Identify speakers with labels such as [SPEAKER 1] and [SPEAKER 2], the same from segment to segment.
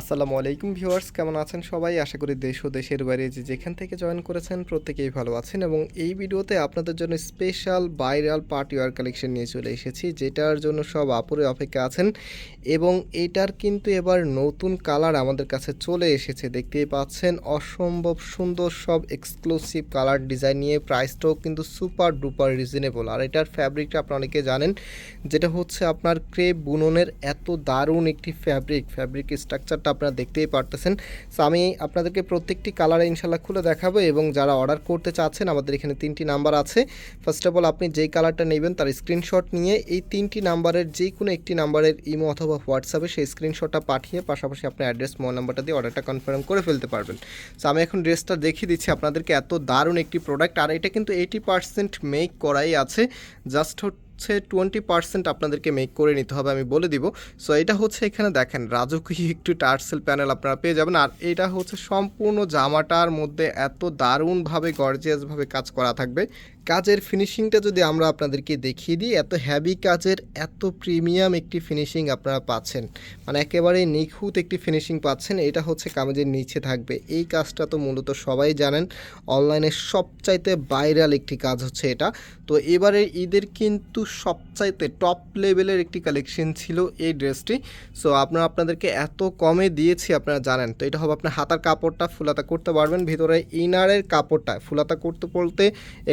[SPEAKER 1] আসসালামু আলাইকুম ভিউয়ার্স, কেমন আছেন সবাই? আশা করি দেশ ও দেশের বাইরে যে যেখান থেকে জয়েন করেছেন প্রত্যেকেই ভালো আছেন এবং এই ভিডিওতে আপনাদের জন্য special viral party wear collection নিয়ে চলে এসেছি, যেটার জন্য সব আপুরে অপেক্ষা আছেন এবং এটার কিন্তু এবার নতুন কালার আমাদের কাছে চলে এসেছে। দেখতেই পাচ্ছেন, অসম্ভব সুন্দর সব এক্সক্লুসিভ কালার ডিজাইন নিয়ে, প্রাইসটাও কিন্তু সুপার ডুপার রিজনেবল আর এটার ফ্যাব্রিকটা আপনারা অনেকে জানেন, যেটা হচ্ছে আপনার ক্রেপ বুননের এত দারুণ একটি ফ্যাব্রিক ফ্যাব্রিক স্ট্রাকচারটা আপনারা দেখতেই পারতেছেন। সো আমি আপনাদেরকে প্রত্যেকটি কালারে ইনশাল্লাহ খুলে দেখাবো এবং যারা অর্ডার করতে চাচ্ছেন, আমাদের এখানে তিনটি নাম্বার আছে। ফার্স্ট অফ অল আপনি যেই কালারটা নেবেন, তার স্ক্রিনশট নিয়ে এই তিনটি নাম্বারের যে কোনো একটি নাম্বারের ইমো অথবা হোয়াটসঅ্যাপে সেই স্ক্রিনশটটা পাঠিয়ে পাশাপাশি আপনার অ্যাড্রেস মোবাইল নাম্বারটা দিয়ে অর্ডারটা কনফার্ম করে ফেলতে পারবেন। সো আমি এখন ড্রেসটা দেখিয়ে দিচ্ছি আপনাদেরকে, এত দারুণ একটি প্রোডাক্ট আর এটা কিন্তু এইটি পার্সেন্ট মেক করাই আছে। জাস্ট হচ্ছে টোয়েন্টি পার্সেন্ট আপনাদেরকে মেক করে নিতে হবে, আমি বলে দিব। সো এটা হচ্ছে এখানে দেখেন, রাজকীয় একটু টার্সেল প্যানেল আপনারা পেয়ে যাবেন। আর এটা হচ্ছে সম্পূর্ণ জামাটার মধ্যে এত দারুণভাবে গর্জিয়াসভাবে কাজ করা থাকবে। কাজের ফিনিশিংটা যদি আমরা আপনাদেরকে দেখিয়ে দিই, এত হ্যাভি কাজের এত প্রিমিয়াম একটি ফিনিশিং আপনারা পাচ্ছেন। মানে একেবারে নিখুঁত একটি ফিনিশিং পাচ্ছেন, এটা হচ্ছে কামেজের নিচে থাকবে। এই কাজটা তো মূলত সবাই জানেন অনলাইনে সবচাইতে ভাইরাল একটি কাজ হচ্ছে এটা। তো এবারে ঈদের কিন্তু সবচাইতে টপ লেভেলের একটি কালেকশন ছিল এই ড্রেসটি। সো আপনারা আপনাদেরকে এত কমে দিয়েছি, আপনারা জানেন। তো এটা হবে আপনার হাতার কাপড়টা, ফুলাতা করতে পারবেন। ভিতরে ইনারের কাপড়টা, ফুলাতা করতে বলতে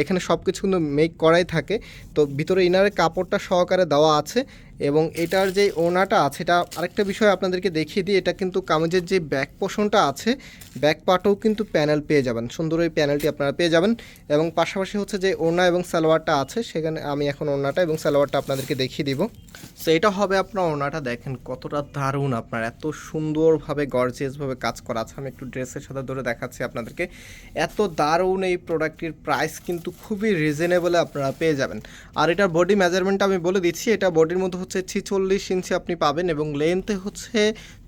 [SPEAKER 1] এখানে সব কিছু কিন্তু মেক করাই থাকে। তো ভিতরে ইনারের কাপড়টা সহকারে দেওয়া আছে। এবং এটার যে ওনাটা আছে এটা আরেকটা বিষয় আপনাদেরকে দেখিয়ে দিই, এটা কিন্তু কামিজের যে ব্যাক পোষণটা আছে, ব্যাক পার্টও কিন্তু প্যানেল পেয়ে যাবেন। সুন্দর ওই প্যানেলটি আপনারা পেয়ে যাবেন এবং পাশাপাশি হচ্ছে যে ওড়না এবং সালোয়ারটা আছে, সেখানে আমি এখন ওড়নাটা এবং সালোয়ারটা আপনাদেরকে দেখিয়ে দিব। সো এটা হবে আপনার ওড়নাটা, দেখেন কতটা দারুণ আপনার, এত সুন্দরভাবে গর্জিয়াসভাবে কাজ করা আছে। আমি একটু ড্রেসের সাথে ধরে দেখাচ্ছি আপনাদেরকে। এত দারুণ এই প্রোডাক্টটির প্রাইস কিন্তু খুবই রিজনেবলে আপনারা পেয়ে যাবেন। আর এটার বডি মেজারমেন্টটা আমি বলে দিচ্ছি, এটা বডির মধ্যে হচ্ছে ছিচল্লিশ ইঞ্চি আপনি পাবেন এবং লেন্থে হচ্ছে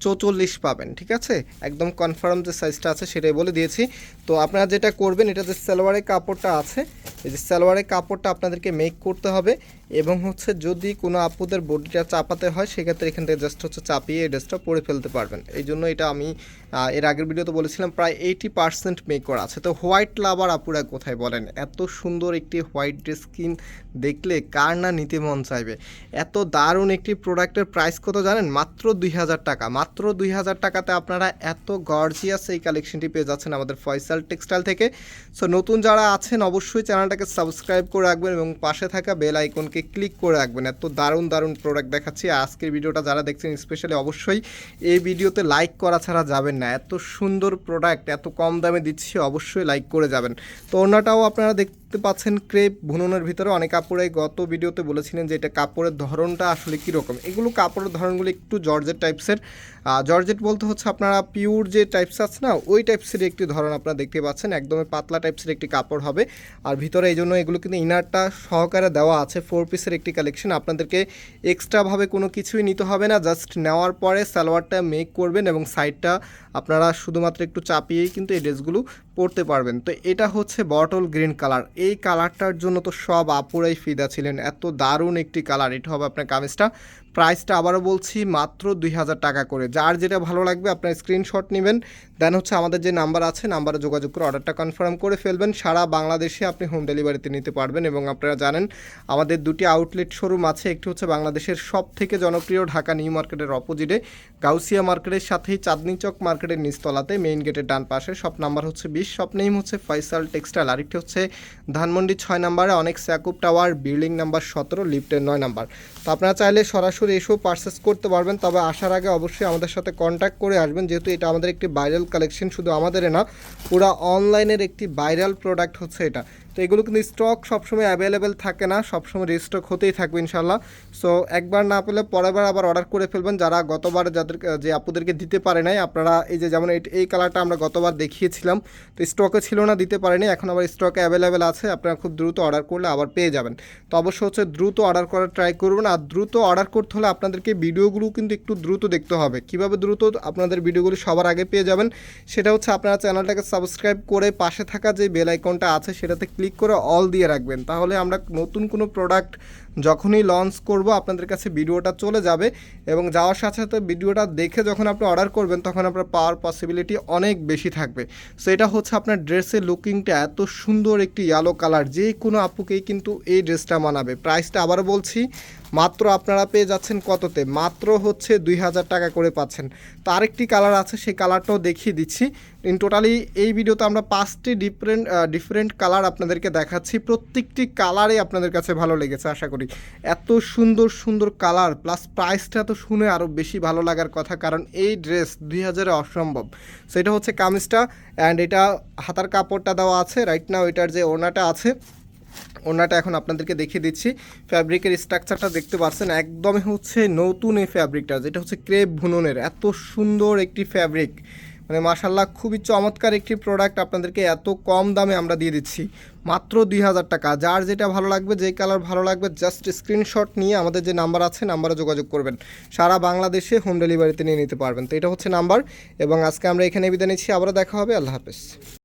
[SPEAKER 1] চৌচল্লিশ পাবেন, ঠিক আছে? একদম কনফার্ম যে সাইজটা আছে সেটাই বলে দিয়েছি। তো আপনারা যেটা করবেন, এটা যে সালোয়ারের কাপড়টা আছে, এই যে সালোয়ারের কাপড়টা আপনাদেরকে মেক করতে হবে এবং হচ্ছে যদি কোনো আপুদের বডিটা চাপাতে হয়, সেক্ষেত্রে এখান থেকে জাস্ট হচ্ছে চাপিয়ে এই ড্রেসটা পরে ফেলতে পারবেন। এই জন্য এটা আমি এর আগের ভিডিওতে বলেছিলাম, প্রায় এইটি পার্সেন্ট মেক করা আছে। তো হোয়াইট লাভার আপুরা কোথায় বলেন? এত সুন্দর একটি হোয়াইট ড্রেস স্কিন দেখলে কার না নিতে মন চাইবে? এত দারুণ একটি প্রোডাক্টের প্রাইস কত জানেন? মাত্র দুই হাজার টাকা, মাত্র দুই হাজার টাকাতে আপনারা এত গর্জিয়াস এই কালেকশনটি পেয়ে যাচ্ছেন আমাদের ফয়সাল টেক্সটাইল থেকে। সো নতুন যারা আছেন, অবশ্যই চ্যানেলটাকে সাবস্ক্রাইব করে রাখবেন এবং পাশে থাকা বেল আইকনকে ক্লিক করে রাখবেন। এত দারুণ দারুণ প্রোডাক্ট দেখাচ্ছি। আজকের ভিডিওটা যারা দেখছেন স্পেশালি অবশ্যই এই ভিডিওতে লাইক করা ছাড়া যাবেন না। এত সুন্দর প্রোডাক্ট এত কম দামে দিচ্ছি, অবশ্যই লাইক করে যাবেন। তো অন্যটাও আপনারা দেখতে পাচ্ছেন ক্রেপ বুননের ভিতরে অনেক কাপড়ে। গত ভিডিওতে বলেছিলেন যে এটা কাপড়ের ধরনটা আসলে কীরকম। এগুলো কাপড়ের ধরনগুলো একটু জর্জেট টাইপসের। জর্জেট বলতে হচ্ছে আপনারা পিওর যে টাইপস আছে না, ওই টাইপসের একটি ধরন আপনারা দেখতে পাচ্ছেন। একদমই পাতলা টাইপসের একটি কাপড় হবে। আর ভিতরে এই জন্য এগুলো কিন্তু ইনারটা সহকারে দেওয়া আছে ফোর পিসের একটি কালেকশন আপনাদেরকে এক্সট্রাভাবে কোনো কিছুই নিতে হবে না। জাস্ট নেওয়ার পরে সালোয়ারটা মেক করবেন এবং সাইডটা আপনারা শুধুমাত্র একটু চাপিয়েই কিন্তু এই ড্রেসগুলো পরতে পারবেন। তো এটা হচ্ছে বটল গ্রিন কালার এই কালারটার জন্য তো সব আপুরাই ফিদা ছিলেন। এত দারুণ একটি কালার এটা হবে আপনার কামিজটা। প্রাইসটা আবারও বলছি, মাত্র দুই হাজার টাকা করে। যার যেটা ভালো লাগবে, আপনার স্ক্রিনশট নেবেন। দেন হচ্ছে আমাদের যে নাম্বার আছে নাম্বারে যোগাযোগ করে অর্ডারটা কনফার্ম করে ফেলবেন। সারা বাংলাদেশে আপনি হোম ডেলিভারিতে নিতে পারবেন এবং আপনারা জানেন, আমাদের দুটি আউটলেট শোরুম আছে। একটি হচ্ছে বাংলাদেশের সব থেকে জনপ্রিয় ঢাকা নিউ মার্কেটের অপোজিটে গাউসিয়া মার্কেটের সাথেই চাঁদনি চক মার্কেটের নিচতলাতে মেইন গেটের ডান পাশে। সব নাম্বার হচ্ছে বিশ, সব নেম হচ্ছে ফয়সাল টেক্সটাইল আরেকটি হচ্ছে ধানমন্ডি ছয় নাম্বারে অনেক স্যাকুপ টাওয়ার বিল্ডিং নাম্বার সতেরো লিফটের নয় নাম্বার তো আপনারা চাইলে সরাসরি এসেও পারচেস করতে পারবেন। তবে আসার আগে অবশ্যই আমাদের সাথে কন্ট্যাক্ট করে আসবেন। যেহেতু এটা আমাদের একটি ভাইরাল কালেকশন শুধু আমাদের না, পুরো অনলাইনের একটি ভাইরাল প্রোডাক্ট হচ্ছে এটা। তো এগুলো কিন্তু স্টক সবসময় অ্যাভেলেবেল থাকে না, সবসময় রিস্টক হতেই থাকবে ইনশাল্লাহ সো একবার না পেলে পরেরবার আবার অর্ডার করে ফেলবেন। যারা গতবার যাদের, যে আপুদেরকে দিতে পারে নাই, আপনারা এই যে যেমন এই- কালারটা আমরা গতবার দেখিয়েছিলাম, তো স্টকে ছিল না, দিতে পারেনি। এখন আবার স্টকে অ্যাভেলেবেল আছে, আপনারা খুব দ্রুত অর্ডার করলে আবার পেয়ে যাবেন। তো অবশ্য হচ্ছে দ্রুত অর্ডার করার ট্রাই করবেন আর দ্রুত অর্ডার করতে হলে আপনাদেরকে ভিডিওগুলো কিন্তু একটু দ্রুত দেখতে হবে। কীভাবে দ্রুত আপনাদের ভিডিওগুলো সবার আগে পেয়ে যাবেন, সেটা হচ্ছে আপনারা চ্যানেলটাকে সাবস্ক্রাইব করে পাশে থাকা যে বেল আইকনটা আছে, সেটাতে ক্লিক করে অল দিয়ে রাখবেন। তাহলে আমরা নতুন কোনো প্রোডাক্ট যখনই লঞ্চ করব, আপনাদের কাছে ভিডিওটা চলে যাবে এবং যাওয়ার সাথে সাথে ভিডিওটা দেখে যখন আপনি অর্ডার করবেন, তখন আপনার পাওয়ার পসিবিলিটি অনেক বেশি থাকবে। সো এটা হচ্ছে আপনার ড্রেসের লুকিংটা এত সুন্দর একটি ইয়েলো কালার যে কোনো আপুকেই কিন্তু এই ড্রেসটা মানাবে। প্রাইসটা আবারও বলছি, মাত্র আপনারা পেয়ে যাচ্ছেন কততে? মাত্র হচ্ছে দুই হাজার টাকা করে পাচ্ছেন। তো আরেকটি কালার আছে, সেই কালারটাও দেখিয়ে দিচ্ছি। ইন টোটালি এই ভিডিওতে আমরা পাঁচটি ডিফারেন্ট ডিফারেন্ট কালার আপনাদেরকে দেখাচ্ছি। প্রত্যেকটি কালারে আপনাদের কাছে ভালো লেগেছে, আশা করি। এত সুন্দর সুন্দর কালার প্লাস প্রাইসটা তো শুনে আরও বেশি ভালো লাগার কথা, কারণ এই ড্রেস দুই হাজারে অসম্ভব। সেটা হচ্ছে কামিজটা অ্যান্ড এটা হাতার কাপড়টা দেওয়া আছে। রাইট নাও এটার যে ওনাটা আছে ওনাটা এখন আপনাদেরকে দেখিয়ে দিচ্ছি। ফ্যাব্রিকের স্ট্রাকচারটা দেখতে পাচ্ছেন, একদমই হচ্ছে নতুন এই ফ্যাব্রিকটা যেটা হচ্ছে ক্রেপ ভুননের। এত সুন্দর একটি ফ্যাব্রিক মানে মাসাল্লাহ খুবই চমৎকার একটি প্রোডাক্ট আপনাদেরকে এত কম দামে আমরা দিয়ে দিচ্ছি। মাত্র দুই হাজার টাকা। যার যেটা ভালো লাগবে, যেই কালার ভালো লাগবে জাস্ট স্ক্রিনশট নিয়ে আমাদের যে নাম্বার আছে নাম্বারে যোগাযোগ করবেন। সারা বাংলাদেশে হোম ডেলিভারিতে নিয়ে নিতে পারবেন। তো এটা হচ্ছে নাম্বার এবং আজকে আমরা এখানে বিদায় নিচ্ছি। আবারও দেখা হবে। আল্লাহ হাফেজ।